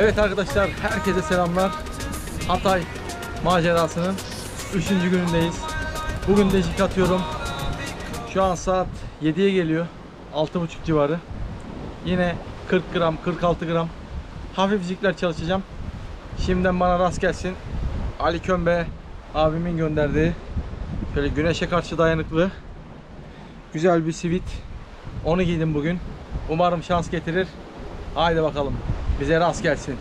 Evet arkadaşlar herkese selamlar. Hatay macerasının 3. günündeyiz. Bugün de jig atıyorum. Şu an saat 7'ye geliyor. 6.30 civarı. Yine 40 gram 46 gram hafif jigler çalışacağım. Şimdiden bana rast gelsin. Ali Kömbe abimin gönderdiği şöyle güneşe karşı dayanıklı güzel bir sivit. Onu giydim bugün. Umarım şans getirir. Haydi bakalım. Bize rast gelsin.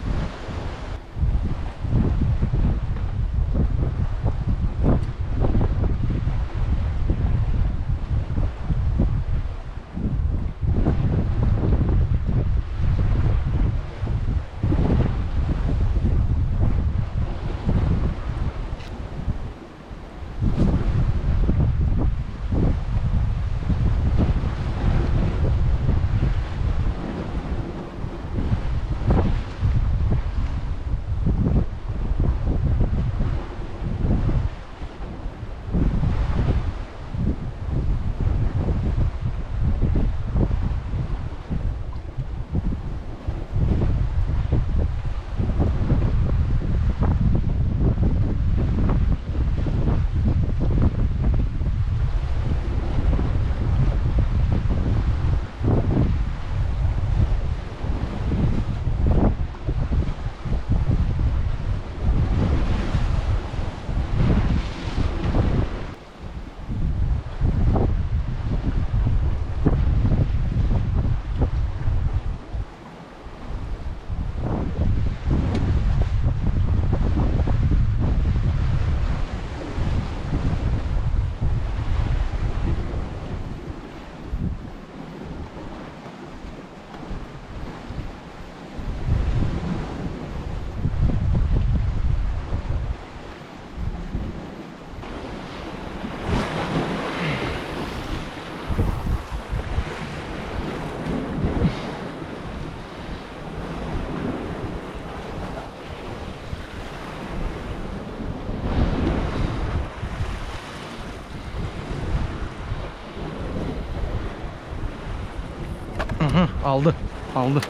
Aldı. Aldı.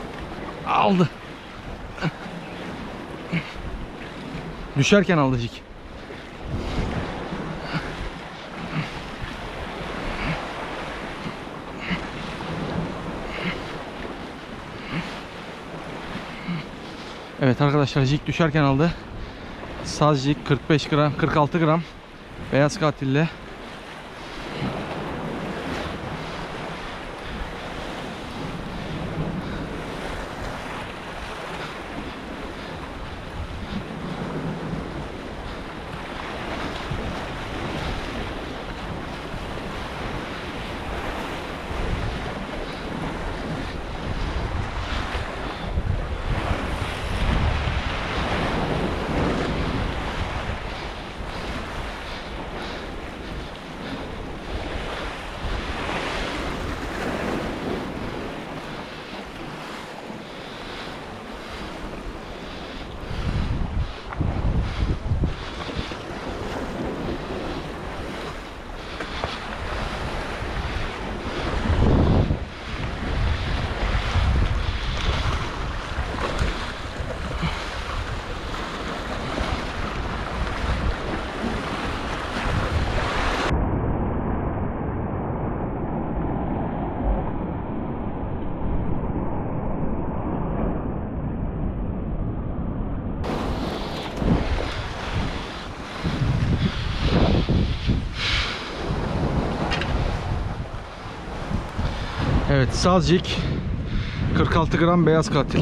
Aldı. Düşerken aldı jig. Evet arkadaşlar jig düşerken aldı. Saz jig 45 gram 46 gram beyaz katille Evet sazcik 46 gram beyaz katil.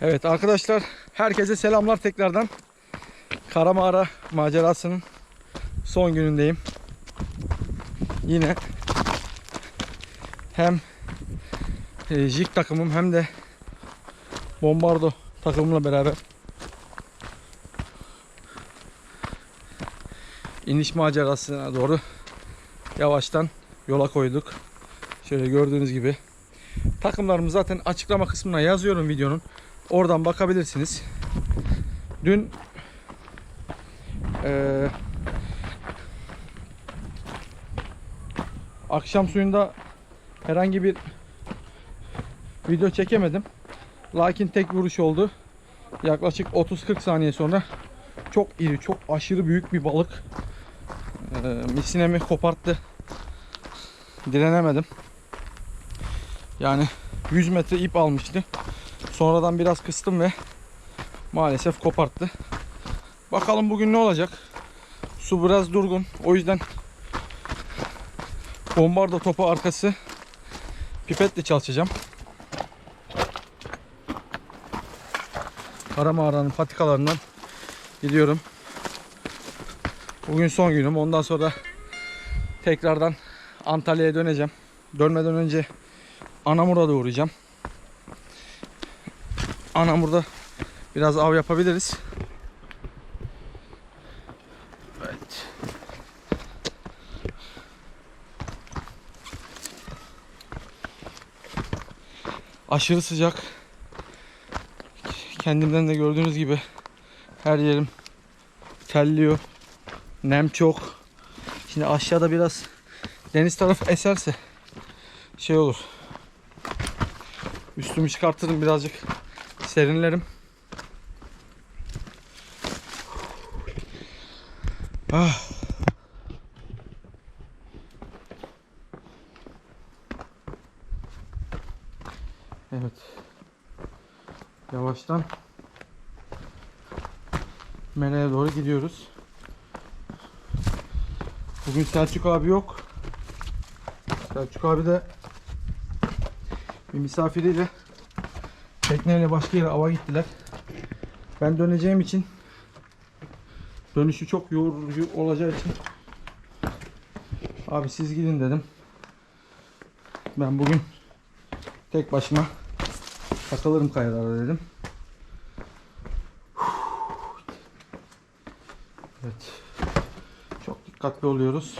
Evet arkadaşlar herkese selamlar tekrardan. Kara mağara macerasının son günündeyim. Yine hem e, jig takımım hem de bombardo takımımla beraber iniş macerasına doğru yavaştan yola koyduk. Şöyle gördüğünüz gibi takımlarımı zaten açıklama kısmına yazıyorum videonun. Oradan bakabilirsiniz. Dün eee, akşam suyunda herhangi bir video çekemedim. Lakin tek vuruş oldu. Yaklaşık 30-40 saniye sonra çok iri, çok aşırı büyük bir balık eee misinemi koparttı. Direnemedim. Yani 100 metre ip almıştı. Sonradan biraz kıstım ve maalesef koparttı. Bakalım bugün ne olacak? Su biraz durgun. O yüzden bombarda topu arkası pipetle çalışacağım. Kara mağaranın patikalarından gidiyorum. Bugün son günüm. Ondan sonra tekrardan Antalya'ya döneceğim. Dönmeden önce Anamur'a da uğrayacağım. Anamur'da biraz av yapabiliriz. Evet. Aşırı sıcak. Kendimden de gördüğünüz gibi her yerim terliyor. Nem çok. Şimdi aşağıda biraz deniz tarafı eserse şey olur. Üstümü çıkartırım birazcık serinlerim. Ah. Evet. Yavaştan Meleğe doğru gidiyoruz. Bugün Selçuk abi yok. Selçuk abi de bir misafiriyle tekneyle başka yere ava gittiler. Ben döneceğim için dönüşü çok yorucu olacağı için abi siz gidin dedim. Ben bugün tek başıma takılırım kayalara dedim. Evet. Çok dikkatli oluyoruz.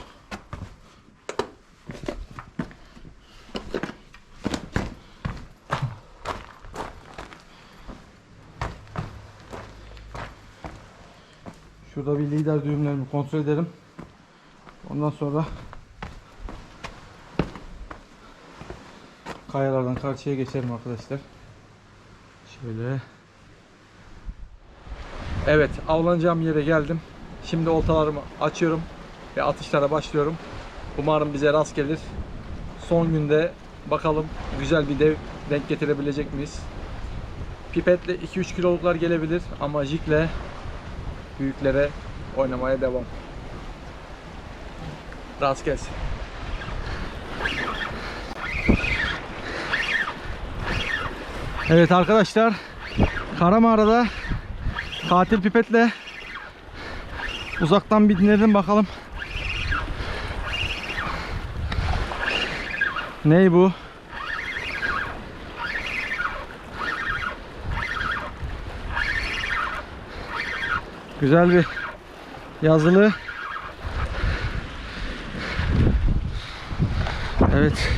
Şurada bir lider düğümlerimi kontrol ederim. Ondan sonra kayalardan karşıya geçerim arkadaşlar. Şöyle. Evet, avlanacağım yere geldim. Şimdi oltalarımı açıyorum ve atışlara başlıyorum. Umarım bize rast gelir. Son günde bakalım güzel bir dev denk getirebilecek miyiz? Pipetle 2-3 kiloluklar gelebilir ama jikle büyüklere oynamaya devam. Rast gelsin. Evet arkadaşlar Kara mağarada katil pipetle uzaktan bir dinledim bakalım. Ney bu? Güzel bir yazılı. Evet.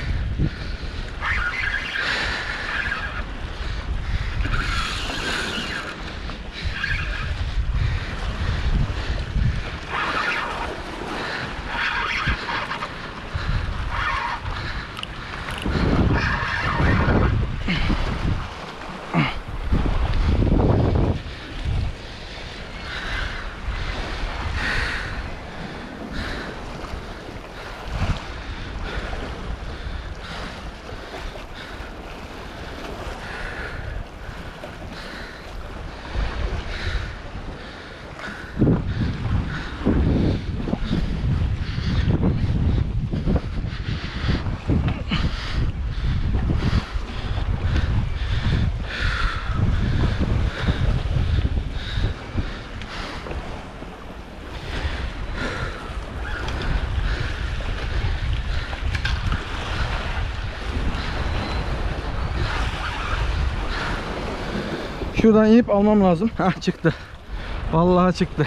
Şuradan inip almam lazım. Hah çıktı. Vallahi çıktı.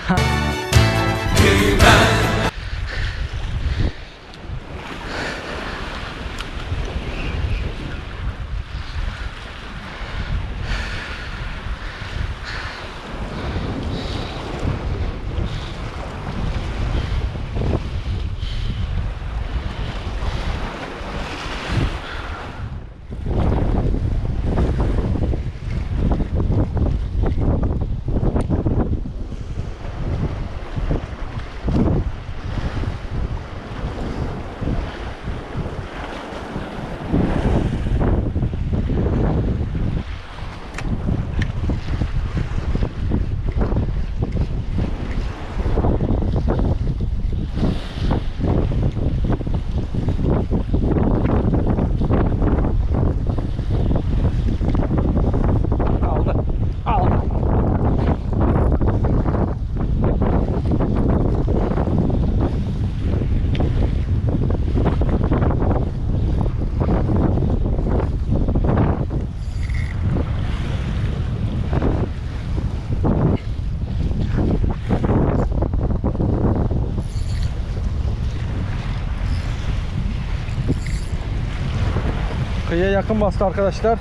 Kıyıya yakın bastı arkadaşlar.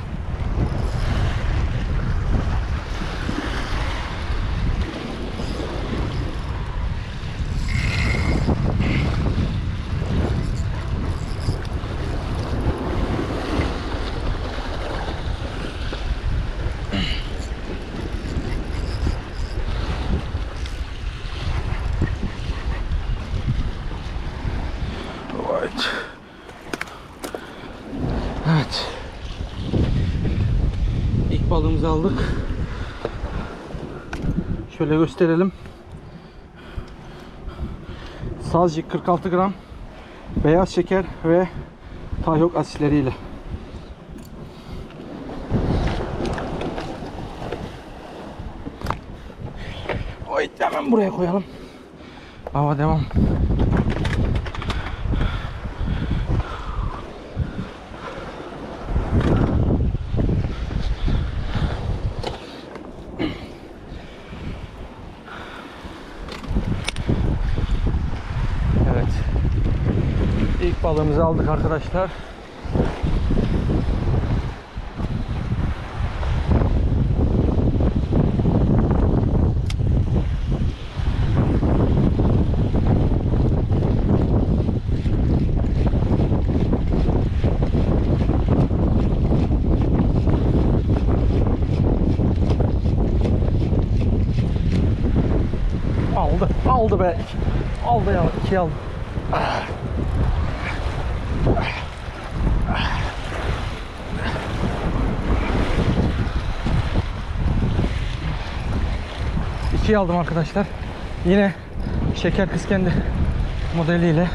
Evet. Evet. İlk balığımızı aldık. Şöyle gösterelim. Sazcık 46 gram beyaz şeker ve tahyok asitleriyle. Oy hemen buraya koyalım. Hava devam. Evet. İlk balığımızı aldık arkadaşlar. Aldı. Aldı be. Aldı ya. İki aldı. Aldım arkadaşlar. Yine şeker kıskendi modeliyle.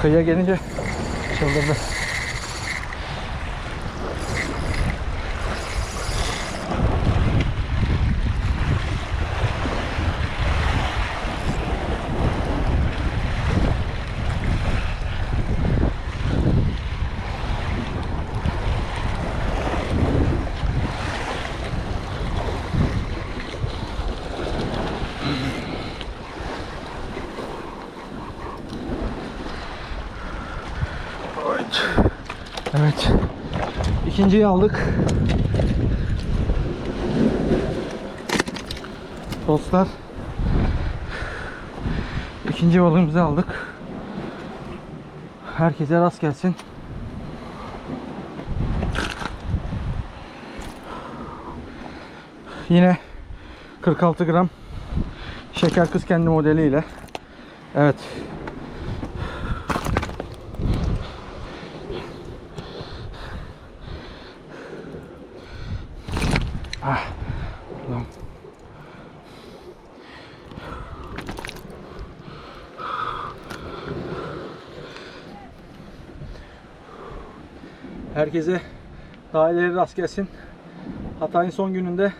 Kıyıya gelince çıldırdı. Evet. Evet. İkinciyi aldık. Dostlar. İkinci balığımızı aldık. Herkese rast gelsin. Yine 46 gram şeker kız kendi modeliyle. Evet. Ah. Lan. Herkese dahileri rast gelsin. Hatay'ın son gününde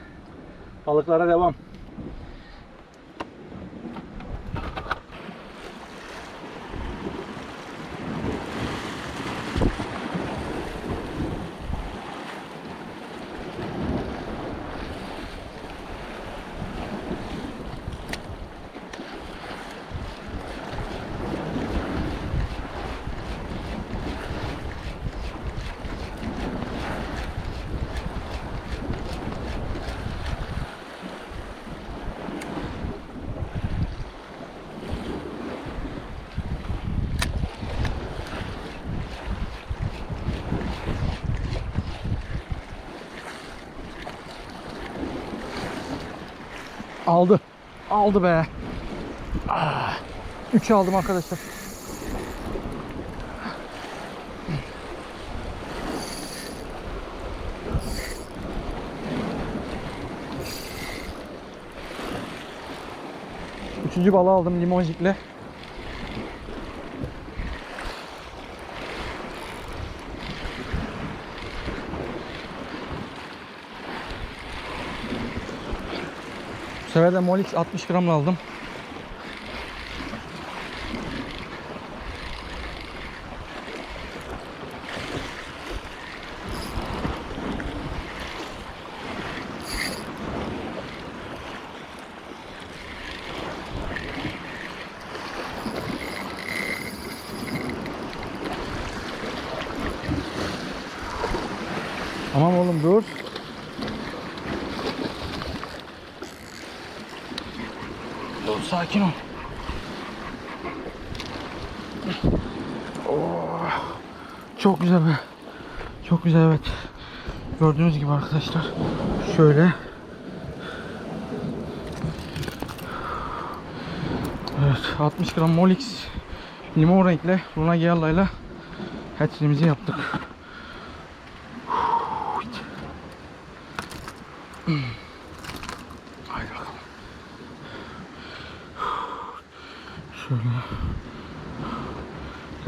balıklara devam. Aldı. Aldı be. Ah. Üç aldım arkadaşlar. Üçüncü balığı aldım limoncikle. Sefer de Molix 60 gramla aldım. Oh, çok güzel be. Çok güzel evet. Gördüğünüz gibi arkadaşlar. Şöyle. Evet 60 gram Molix limon renkle Luna Gialla ile hatchliğimizi yaptık.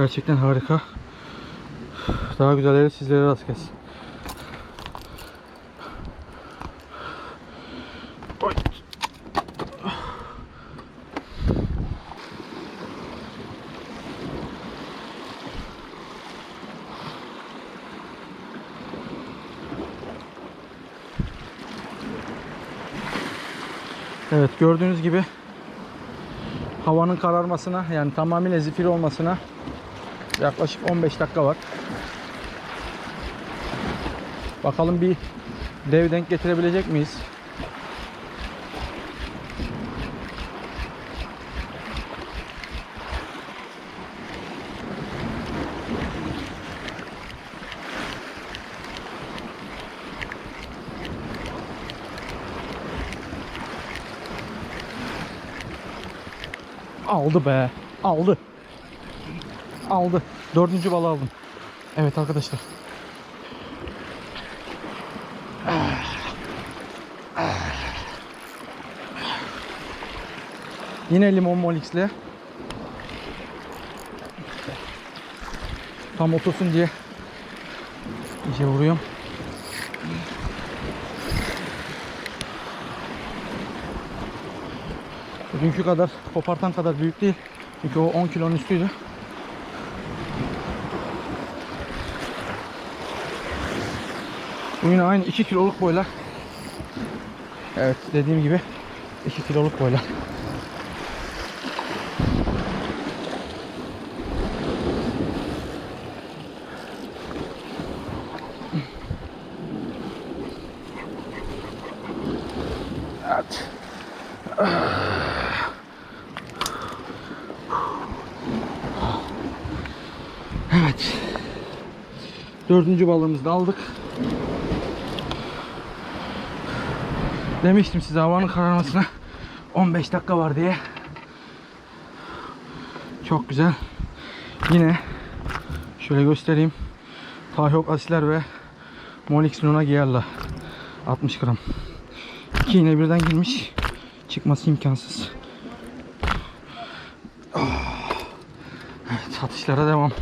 Gerçekten harika. Daha güzelleri sizlere rast gelsin. Evet gördüğünüz gibi havanın kararmasına yani tamamıyla zifiri olmasına yaklaşık 15 dakika var. Bakalım bir dev denk getirebilecek miyiz? Aldı be. Aldı. Aldı. Dördüncü balı aldım. Evet arkadaşlar. Yine limon molixle. Tam otursun diye iyice vuruyorum. Dünkü kadar kopartan kadar büyük değil. Çünkü o 10 kilonun üstüydü. Bu aynı 2 kiloluk boylar. Evet dediğim gibi 2 kiloluk boylar. Evet. Evet. Dördüncü balığımızı da aldık. Demiştim size havanın kararmasına 15 dakika var diye. Çok güzel. Yine şöyle göstereyim. Tahyok asiler ve Monix Luna Giyerla 60 gram. İki iğne birden girmiş. Çıkması imkansız. Evet, atışlara devam.